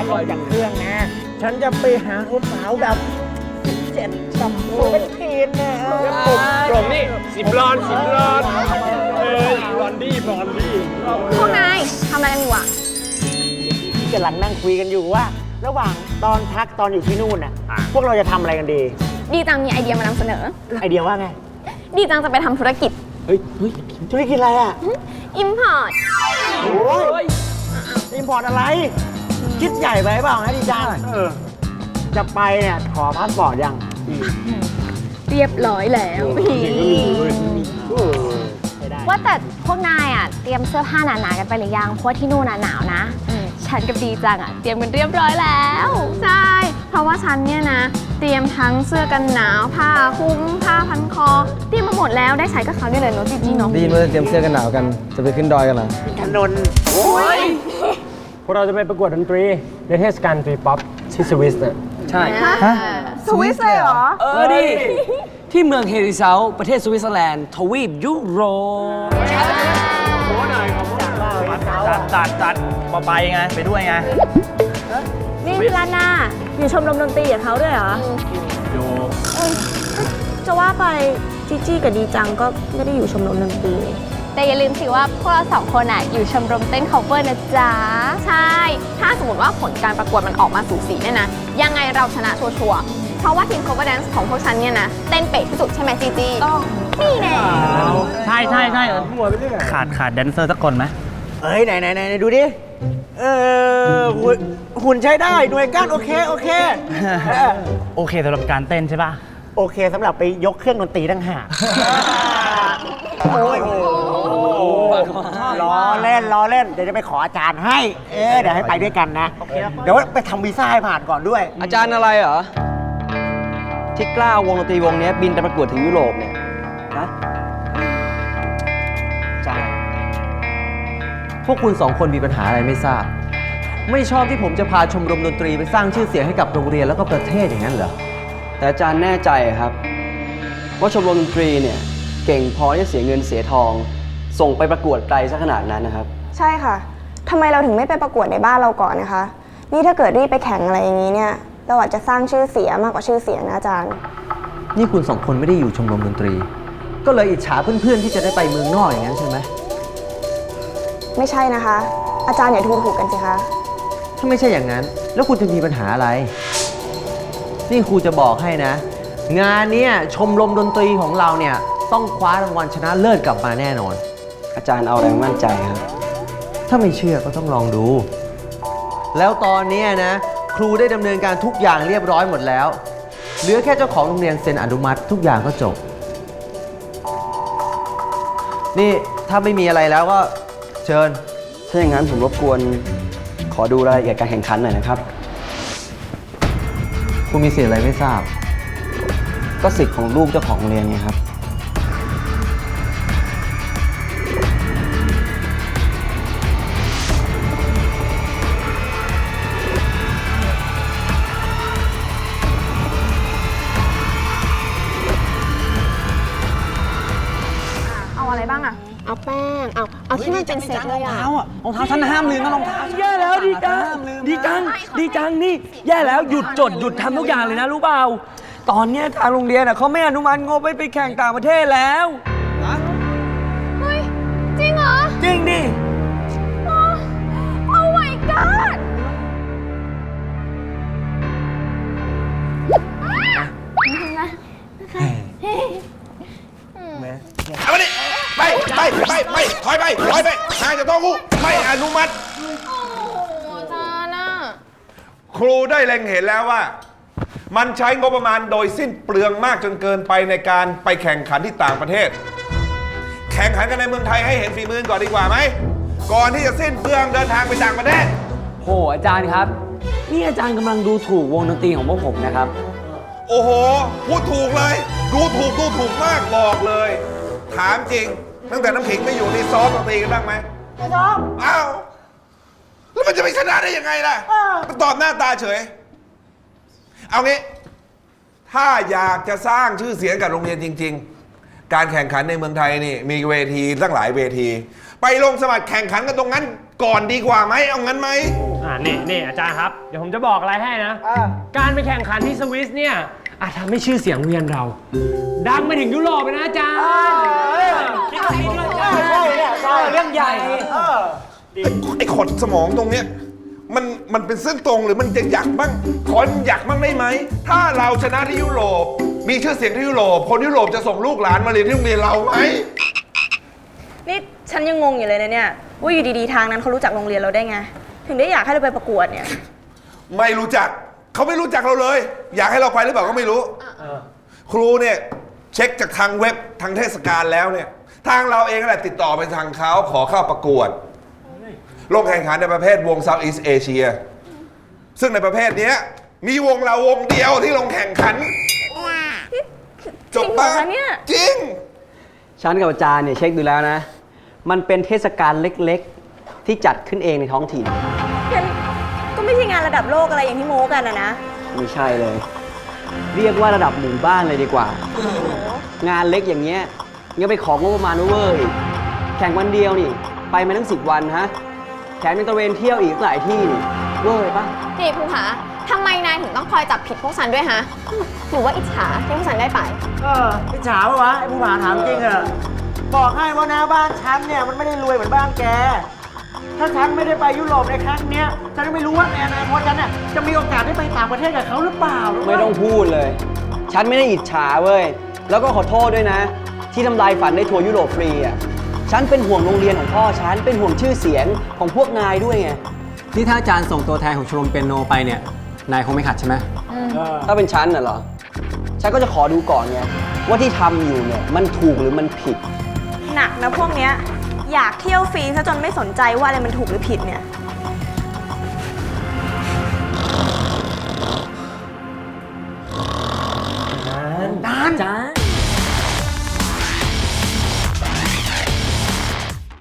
ฉันลงจากเครื่องนะ ฉันจะไปหาสาวๆแบบเจ็ดสัมโพเป็นเทนนะกลุ่มกลุ่มนี่สิบลอนสิบลอนเอ้ยบลอนดี้บลอนดี้พวกนายทำอะไรกันอยู่อะที่กำลังนั่งคุยกันอยู่ว่า ระหว่างตอนพักตอนอยู่ที่นู่นน่ะ พวกเราจะทำอะไรกันดี ดีจังมีไอเดียมานำเสนอ ไอเดียว่าไง ดีจังจะไปทำธุรกิจ เฮ้ยเฮ้ยธุรกิจอะไรอะ อิมพอร์ตโอ้ยอิมพอร์ตอะไร คิดใหญ่ไปเปล่านะดีจ้าเออ จะไปเนี่ยขอพาสปอร์ตยังเรียบร้อยแล้วเออไม่ได้ว่าแต่พวกนายอะเตรียมเสื้อผ้าหนาๆกันไปหรือยังเพราะว่าที่นู่นน่ะหนาวนะ ฉันกับดีจังอะเตรียมกันเรียบร้อยแล้ว ใช่ เพราะว่าฉันเนี่ยนะ เตรียมทั้งเสื้อกันหนาวผ้าคลุมผ้าพันคอเตรียมมาหมดแล้วได้ใช้กับเขาวนี่เลยเนาะจริงๆเนาะได้ยินว่าจะเตรียมเสื้อกันหนาวกัน จะไปขึ้นดอยกันเหรอถนนโอ้ยพ วกเราจะไปประกวดดนตรีในเทศกาลดนตรีป๊อปที่สวิสเนี่ยใช่ สวิสเลยเหรอ เออดิ ที่เมืองเฮริเซาประเทศสวิตเซอร์แลนด์ ทวีปยุโรปจัดจัดจัดมาไปไง ไปด้วยไง นี่พี่ลานาอยู่ชมรมดนตรีกับเขาด้วยเหรออยู่จะว่าไปจีจี้กับดีจังก็ไม่ได้อยู่ชมรมดนตรีนี่ แต่อย่าลืมสิว่าพวกเราสองคนอะอยู่ชมรมเต้น cover นะจ๊ะ ใช่ ถ้าสมมติว่าผลการประกวดมันออกมาสูสีเนี่ยนะ ยังไงเราชนะชัวร์ๆเพราะว่าทีม cover dance ของพวกฉันเนี่ยนะ เต้นเป๊ะที่สุดใช่ไหมจีจีต้องนี่แน่ใช่ใช่ใช่ขาดขาดแดนเซอร์สักคนไหมเอ้ยไหนไหนไหนดูดิ เออหุ่นหุ่นใช้ได้หน่วยก้านโอเคโอเคเออโอเคสำหรับการเต้นใช่ป่ะ โอเคสำหรับไปยกเครื่องดนตรีตั้งหาก โอ้ย ล้อเล่นล้อเล่นเดี๋ยวจะไปขออาจารย์ให้ เออเดี๋ยวให้ไปด้วยกันนะ เดี๋ยวไปทำวีซ่าให้ผ่านก่อนด้วย อาจารย์อะไรเหรอ ที่กล้าเอาวงดนตรีวงนี้บินไปประกวดถึงยุโรปเนี่ยนะอาจารย์พวกคุณสองคนมีปัญหาอะไรไม่ทราบ ไม่ชอบที่ผมจะพาชมรมดนตรีไปสร้างชื่อเสียงให้กับโรงเรียนแล้วก็ประเทศอย่างนั้นเหรอ แต่อาจารย์แน่ใจครับ ว่าชมรมดนตรีเนี่ยเก่งพอที่จะเสียเงินเสียทอง ส่งไปประกวดไกลซะขนาดนั้นนะครับ ใช่ค่ะทำไมเราถึงไม่ไปประกวดในบ้านเราก่อนนะคะ นี่ถ้าเกิดรีบไปแข่งอะไรอย่างนี้เนี่ยเราอาจจะสร้างชื่อเสียมากกว่าชื่อเสียงนะอาจารย์ นี่คุณสองคนไม่ได้อยู่ชมรมดนตรี ก็เลยอิจฉาเพื่อนๆที่จะได้ไปเมืองนอกอย่างนั้นใช่ไหมไม่ใช่นะคะ อาจารย์อย่าดูถูกกันสิคะ ถ้าไม่ใช่อย่างนั้น แล้วคุณจะมีปัญหาอะไร นี่ครูจะบอกให้นะ งานเนี้ยชมรมดนตรีของเราเนี่ยต้องคว้ารางวัลชนะเลิศกลับมาแน่นอน อาจารย์เอาแรงมั่นใจครับ ถ้าไม่เชื่อก็ต้องลองดู แล้วตอนเนี้ยนะ ครูได้ดำเนินการทุกอย่างเรียบร้อยหมดแล้ว เหลือแค่เจ้าของโรงเรียนเซ็นอนุมัติทุกอย่างก็จบ นี่ถ้าไม่มีอะไรแล้วก็เชิญ ถ้าอย่างนั้นผมรบกวนขอดูรายละเอียดการแข่งขันหน่อยนะครับ คุณมีสิทธิ์อะไรไม่ทราบ ก็สิทธิ์ของลูกเจ้าของโรงเรียนไงครับ บ้างอะ เอาแป้ง เอา เอาที่มันเป็นเซตเลยอะ รองเท้าฉันห้ามลืมนะรองเท้าแย่แล้วดีจังดีจัง ดีจังนี่ แย่แล้วหยุดจดหยุดทำทุกอย่างเลยนะรู้เปล่า ตอนเนี้ยทางโรงเรียนอะเขาไม่อนุมัติงบไปไปแข่งต่างประเทศแล้ว เฮ้ย จริงเหรอ จริงดิ ไปไปไปถอยไปถอยไปห่างจากโต๊ะครูไม่อนุมัติ โอ้อาจารย์อะครูได้เล็งเห็นแล้วว่า มันใช้งบประมาณโดยสิ้นเปลืองมากจนเกินไปในการไปแข่งขันที่ต่างประเทศ แข่งขันกันในเมืองไทยให้เห็นฝีมือก่อนดีกว่าไหม ก่อนที่จะสิ้นเปลืองเดินทางไปต่างประเทศ โหอาจารย์ครับ นี่อาจารย์กำลังดูถูกวงดนตรีของพวกผมนะครับ โอ้โห พูดถูกเลย ดูถูกดูถูกมากบอกเลย ถามจริง ตั้งแต่น้ำขิงไม่อยู่นี่ซ้อมดนตรีกันบ้างไหมไม่ซ้อมอ้าวแล้วมันจะไปชนะได้ยังไงล่ะมันตอบหน้าตาเฉย เอางี้ ถ้าอยากจะสร้างชื่อเสียงกับโรงเรียนจริง ๆ การแข่งขันในเมืองไทยนี่ มีเวทีตั้งหลายเวที ไปลงสมัครแข่งขันกันตรงนั้น ก่อนดีกว่าไหมเอางั้นไหมโอ่านี่นี่อาจารย์ครับ เดี๋ยวผมจะบอกอะไรให้นะการไปแข่งขันที่สวิสเนี่ย อาจทำให้ชื่อเสียงโรงเรียนเรา ดังไปถึงยุโรปเลยนะอาจารย์คิดตรงนี้ด้วยอาจารย์ใช่เนี่ยใช่เรื่องใหญ่เออไอ้ไอ้ขดสมองตรงเนี้ยมันมันเป็นเส้นตรงหรือมันจะหยักบ้างขอให้มันหยักบ้างได้ไหม ถ้าเราชนะที่ยุโรป มีชื่อเสียงที่ยุโรป คนยุโรปจะส่งลูกหลานมาเรียนที่โรงเรียนเราไหมนี่ฉันยังงงอยู่เลยนะเนี่ยว่าอยู่ดีๆทางนั้นเขารู้จักโรงเรียนเราได้ไง ถึงได้อยากให้เราไปประกวดเนี่ย ไม่รู้จัก เขาไม่รู้จักเราเลย อยากให้เราไปหรือเปล่าก็ไม่รู้ครูเนี่ยเช็คจากทางเว็บทางเทศกาลแล้วเนี่ย ทางเราเองนั่นแหละติดต่อไปทางเขาขอเข้าประกวด ลงแข่งขันในประเภทวง Southeast Asia ซึ่งในประเภทเนี้ยมีวงเราวงเดียวที่ลงแข่งขัน จบปะจริงเหรอคะเนี่ย จริง ฉันกับอาจารย์เนี่ยเช็คดูแล้วนะ มันเป็นเทศกาลเล็กๆ ที่จัดขึ้นเองในท้องถิ่นงั้นก็ ไม่ใช่งานระดับโลกอะไรอย่างที่โม้กันนะนะ ไม่ใช่เลย เรียกว่าระดับหมู่บ้านเลยดีกว่า งานเล็กอย่างเงี้ยยังไปของงบประมาณเวอร์อีกแข่งวันเดียวนี่ ไปมาตั้งสิบวันฮะแถมยังตระเวนเที่ยวอีกหลายที่นี่เวอร์เลยปะนี่ภูผาทำไมนายถึงต้องคอยจับผิดพวกฉันด้วยฮะ หรือว่าอิจฉาที่พวกฉันได้ไป เอออิจฉาปะวะไอ้ผู้หาถามจริงเหรอะบอกให้ว่านะบ้านฉันเนี่ยมันไม่ได้รวยเหมือนบ้านแก ถ้าฉันไม่ได้ไปยุโรปในครั้งเนี้ยฉันก็ไม่รู้ว่าในอนาคตฉันน่ะจะมีโอกาสได้ไปต่างประเทศกับเขาหรือเปล่าไม่ต้องพูดเลย ฉันไม่ได้อิจฉาเว้ย แล้วก็ขอโทษด้วยนะ ที่ทำลายฝันได้ทัวร์ยุโรปฟรีอะ ฉันเป็นห่วงโรงเรียนของพ่อฉัน เป็นห่วงชื่อเสียงของพวกนายด้วยไงที่ถ้าอาจารย์ส่งตัวแทนของชมรมเปียโนไปเนี่ย นายคงไม่ขัดใช่ไหมถ้าเป็นฉันน่ะเหรอ ฉันก็จะขอดูก่อนไงว่าที่ทำอยู่เนี่ยมันถูกหรือมันผิด หนักนะพวกเนี้ย อยากเที่ยวฟรีซะจนไม่สนใจว่าอะไรมันถูกหรือผิดเนี่ยอาจารย์